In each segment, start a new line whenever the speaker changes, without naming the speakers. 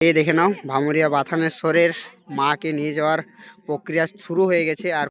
এই দেখে নাও ভামুরিয়া বাথানেশ্বরের মাকে নিয়ে যাওয়ার প্রক্রিয়া শুরু হয়ে গেছে আর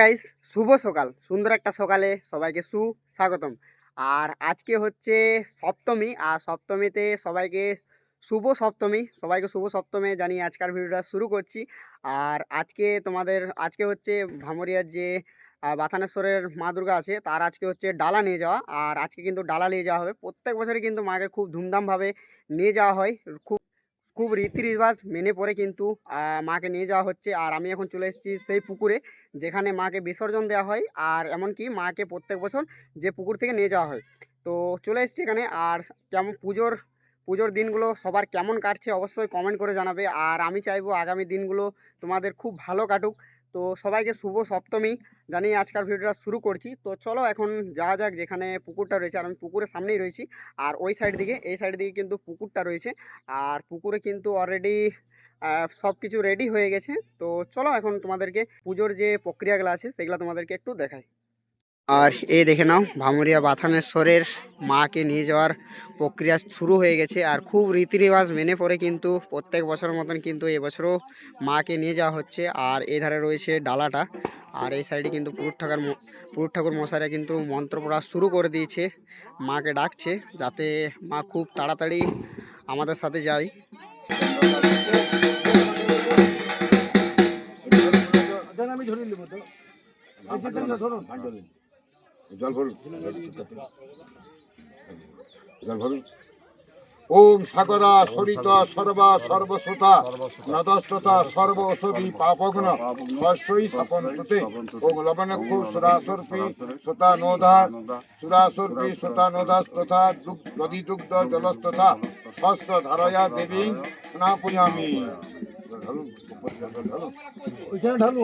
গাইস শুভ সকাল। সুন্দর একটা সকালে সবাইকে সুস্বাগতম। আর আজকে হচ্ছে সপ্তমী, আর সপ্তমীতে সবাইকে শুভ সপ্তমী। সবাইকে শুভ সপ্তমী জানিয়ে আজকের ভিডিওটা শুরু করছি। আর আজকে তোমাদের, আজকে হচ্ছে ভামরিয়ার যে বাথানেশ্বরের মা দুর্গা আছে, তার আজকে হচ্ছে ডালা নিয়ে যাওয়া। আর আজকে কিন্তু ডালা নিয়ে যাওয়া হবে। প্রত্যেক বছরই কিন্তু মাকে খুব ধুমধামভাবে নিয়ে যাওয়া হয়। খুব খুব রীতি রিবাজ মেনে পরে কিন্তু মাকে নিয়ে যাওয়া হচ্ছে। আর আমি এখন চলে এসেছি সেই পুকুরে, যেখানে মাকে বিসর্জন দেওয়া হয়। আর এমনকি মাকে প্রত্যেক বছর যে পুকুর থেকে নিয়ে যাওয়া হয়। তো চলে এসেছি এখানে। আর কেমন পুজোর পুজোর দিনগুলো সবার কেমন কাটছে অবশ্যই কমেন্ট করে জানাবে। আর আমি চাইব আগামী দিনগুলো তোমাদের খুব ভালো কাটুক। তো সবাইকে শুভ সপ্তমী। জানি আজকাল ভিডিওটা শুরু করছি। তো চলো এখন যাওয়া যাক যেখানে পুকুরটা রয়েছে। আর আমি পুকুরের সামনেই রয়েছি। আর ওই সাইড দিকে, এই সাইড দিকে কিন্তু পুকুরটা রয়েছে। আর পুকুরে কিন্তু অলরেডি সব কিছু রেডি হয়ে গেছে। তো চলো এখন তোমাদেরকে পুজোর যে প্রক্রিয়াগুলো আছে, সেগুলো তোমাদেরকে একটু দেখাই। আর এই দেখে নাও ভামুরিয়া বাথানেশ্বরের মাকে নিয়ে যাওয়ার প্রক্রিয়া শুরু হয়ে গেছে আর খুব রীতি রেওয়াজ মেনে পরে কিন্তু প্রত্যেক বছরের মতন কিন্তু এবছরও মাকে নিয়ে যাওয়া হচ্ছে। আর এই ধারে রয়েছে ডালাটা আর এই সাইডে কিন্তু পুরুষ ঠাকুর পুরুষ ঠাকুর মশাইরা কিন্তু মন্ত্র পড়া শুরু করে দিয়েছে। মাকে ডাকছে যাতে মা খুব তাড়াতাড়ি আমাদের সাথে যায়।
আমি ধরে নেব তো ধরুন
ওম সাগরা সরিত সর্বা সর্বশ্রোতা নদস্রোতা সর্ব ঔষধি পাপগ্ন শস্যই স্থাপন সুতে ওম লবণক্ষু সুরাসর্পি সুতা নোধা সুরাসর্পি সুতা নোধাস্তথা নদী দুগ্ধ জলস্তথা, শস্য ধারয়া দেবী স্নাপুয়ামি। ঢালুন
ঢালু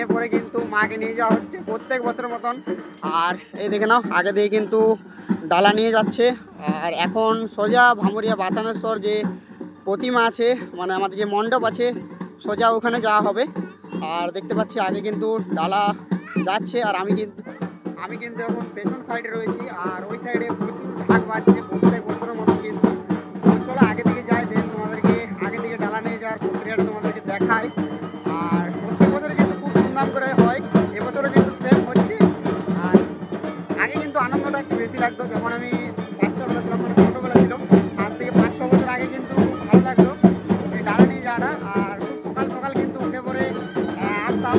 রেওয়াজ পরে কিন্তু মাকে নিয়ে যাওয়া হচ্ছে প্রত্যেক বছরের মতন। আর এই দেখে নাও, আগে দিয়ে কিন্তু ডালা নিয়ে যাচ্ছে। আর এখন সোজা ভামুরিয়া বাতানেশ্বর যে প্রতিমা আছে মানে আমাদের যে মণ্ডপ আছে, সোজা ওখানে যাওয়া হবে। আর দেখতে পাচ্ছি আগে কিন্তু ডালা যাচ্ছে, আর আমি কিন্তু আমি কিন্তু এখন পেছন সাইডে রয়েছি, আর ওই সাইডে প্রচুর ঢাক বাজছে আগে কিন্তু আনন্দটা একটু বেশি লাগতো। যখন আমি বাচ্চাবেলা ছিলাম মানে ছোটোবেলা ছিল আজ থেকে পাঁচ, ছ বছর আগে কিন্তু ভালো লাগতো এই ডালা নিয়ে যাওয়াটা। আর খুব সকাল সকাল কিন্তু উঠে পড়ে আসতাম।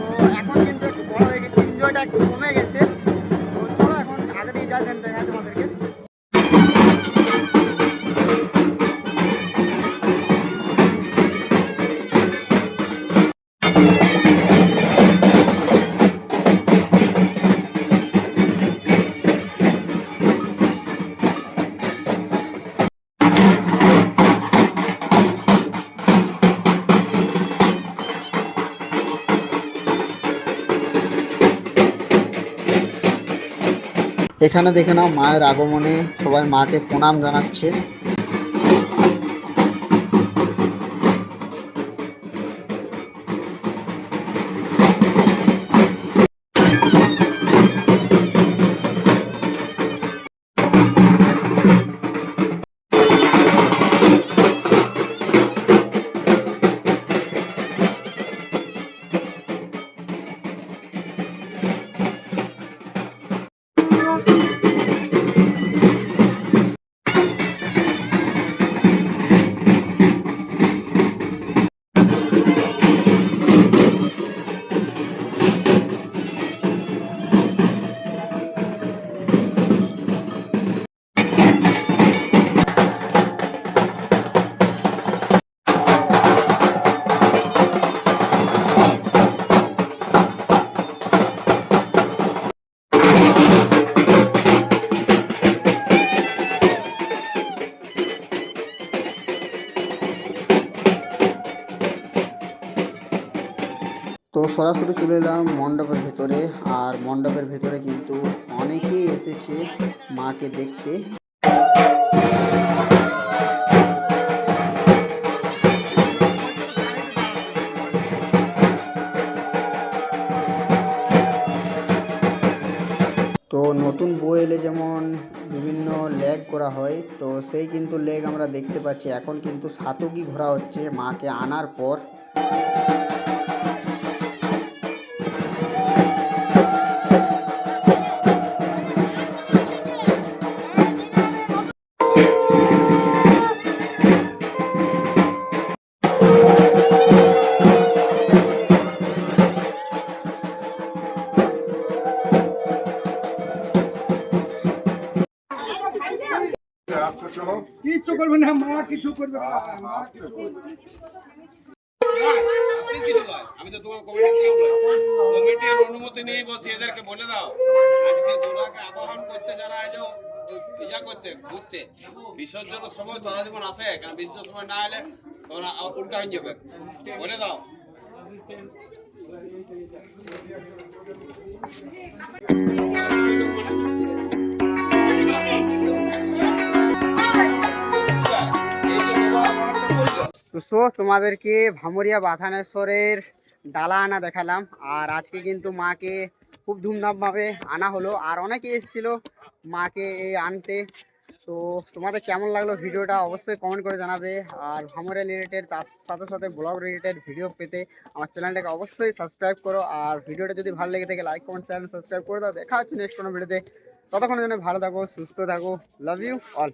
তো এখন কিন্তু একটু বড় হয়ে গেছে এনজয়টা একটু কমে গেছে। তো চলো এখন আগে দিয়ে যা দেন এখানে দেখে নাও মায়ের আগমনে সবাই মাকে প্রণাম জানাচ্ছে। সরাসরি চলে এলাম মণ্ডপের ভেতরে। আর মণ্ডপের ভেতরে কিন্তু অনেকেই এসেছে মাকে দেখতে। তো নতুন বই এলে যেমন বিভিন্ন লেগ করা হয়, তো সেই কিন্তু লেগ আমরা দেখতে পাচ্ছি। এখন কিন্তু সাতকি ঘোরা হচ্ছে মাকে আনার পর।
কিচ্ছু করবে না মা কিছু করবে না মা কিছু করবে
আমি তো তোমার কমিটির অনুমতি নিয়ে বলছি এদেরকে বলে দাও। আজকে তোরাকে আবাহন করতে যারা এলো পূজা করতে ঘুরতে। বিসর্জনের সময় তোরা যেমন আসে কারণ বিসর্জনের সময় না এলে তোরা আবার উল্টা হয়ে যাবে। বলে দাও।
সো তোমাদেরকে ভামরিয়া বাথানেশ্বরের ডালা আনা দেখালাম। আর আজকে কিন্তু মাকে খুব ধুমধামভাবে আনা হলো। আর অনেকে এসেছিল মাকে এই আনতে। তো তোমাদের কেমন লাগল ভিডিওটা অবশ্যই কমেন্ট করে জানাবে। আর ভামরিয়া রিলেটেড তার সাথে সাথে ব্লগ রিলেটেড ভিডিও পেতে আমার চ্যানেলটাকে অবশ্যই সাবস্ক্রাইব করো। আর ভিডিওটা যদি ভালো লেগে থাকে লাইক কমেন্ট চ্যানেল সাবস্ক্রাইব করে দাও। দেখা হচ্ছে নেক্সট কোনো ভিডিওতে ততক্ষণের জন্য ভালো থাকো, সুস্থ থাকো। Love you all